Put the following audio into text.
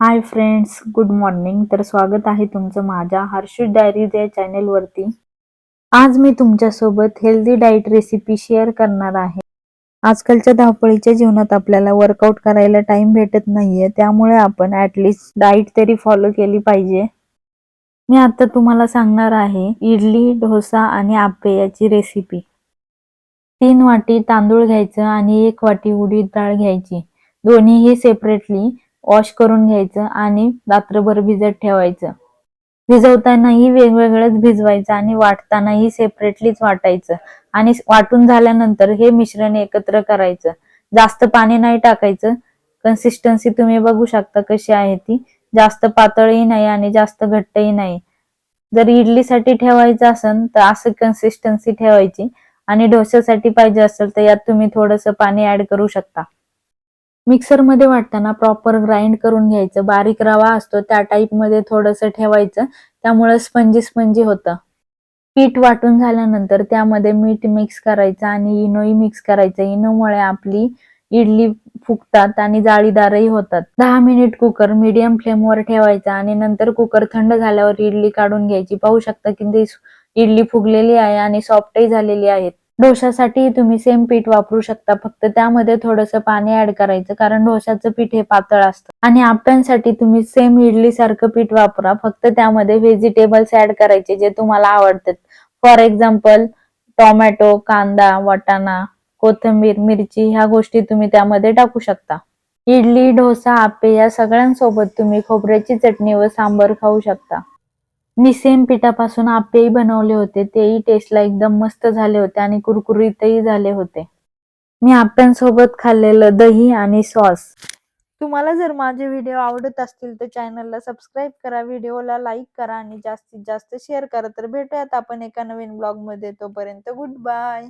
Hi friends good morning. तर स्वागत आहे तुमचं माझ्या हर्षू डायरीज या चॅनेलवरती आज मी तुमच्यासोबत हेल्दी डाएट रेसिपी शेअर करणार आहे. आजकालच्या धावपळीच्या जीवनात आपल्याला वर्कआउट करायला टाइम भेटत नाहीये. त्यामुळे आपण ॲटलिस्ट डाएट तरी फॉलो केली पाहिजे. मी आता तुम्हाला सांगणार आहे इडली डोसा आणि आपे याची रेसिपी तीन वाटी तांदूळ घ्यायचं आणि एक वाटी उडीद डाळ घ्यायची. दोन्हीही सेपरेटली वॉश करून घ्यायचं आणि रात्रभर भिजत ठेवायचं. भिजवतानाही वेगवेगळंच भिजवायचं आणि वाटतानाही सेपरेटलीच वाटायचं. आणि वाटून झाल्यानंतर हे मिश्रण एकत्र करायचं. जास्त पाणी नाही टाकायचं. कन्सिस्टन्सी तुम्ही बघू शकता कशी आहे ती. जास्त पातळही नाही आणि जास्त घट्टही नाही. जर इडलीसाठी ठेवायचं असेल तर असं कन्सिस्टन्सी ठेवायची. आणि डोस्यासाठी पाहिजे असेल तर यात तुम्ही थोडंसं पाणी ऍड करू शकता. मिक्सरमध्ये वाटताना प्रॉपर ग्राइंड करून घ्यायचं. बारीक रवा असतो त्या टाईपमध्ये थोडंसं ठेवायचं. त्यामुळे स्पंजी स्पंजी होतं. पीठ वाटून झाल्यानंतर त्यामध्ये मीठ मिक्स करायचं आणि इनोई मिक्स करायचं. इनोमुळे आपली इडली फुगतात आणि जाळीदारही होतात. दहा मिनिट कुकर मीडियम फ्लेमवर ठेवायचा आणि नंतर कुकर थंड झाल्यावर इडली काढून घ्यायची. पाहू शकता की इडली फुगलेली आहे आणि सॉफ्टही झालेली आहेत डोशासाठी तुम्ही सेम पीठ वापरू शकता. फक्त त्यामध्ये थोडंसं पाणी ऍड करायचं कारण डोशाचं पीठ हे पातळ असतं. आणि आप्यांसाठी तुम्ही सेम इडली सारखं पीठ वापरा. फक्त त्यामध्ये व्हेजिटेबल्स ऍड करायचे जे तुम्हाला आवडतात. फॉर एक्झाम्पल टोमॅटो कांदा वाटाणा कोथिंबीर मिरची ह्या गोष्टी तुम्ही त्यामध्ये टाकू शकता. इडली डोसा आप्पे या सगळ्यांसोबत तुम्ही खोबऱ्याची चटणी व सांबर खाऊ शकता. मी सेम पिठापासून आप्पेही बनवले होते तेही टेस्टला एकदम मस्त झाले होते आणि कुरकुरीतही झाले होते. मी आप्यांसोबत खाल्लेलं दही आणि सॉस तुम्हाला जर माझे व्हिडिओ आवडत असतील तर चॅनलला सबस्क्राईब करा व्हिडिओला लाईक करा आणि जास्तीत जास्त शेअर करा. तर भेटूयात आपण एका नवीन ब्लॉगमध्ये. तोपर्यंत गुड बाय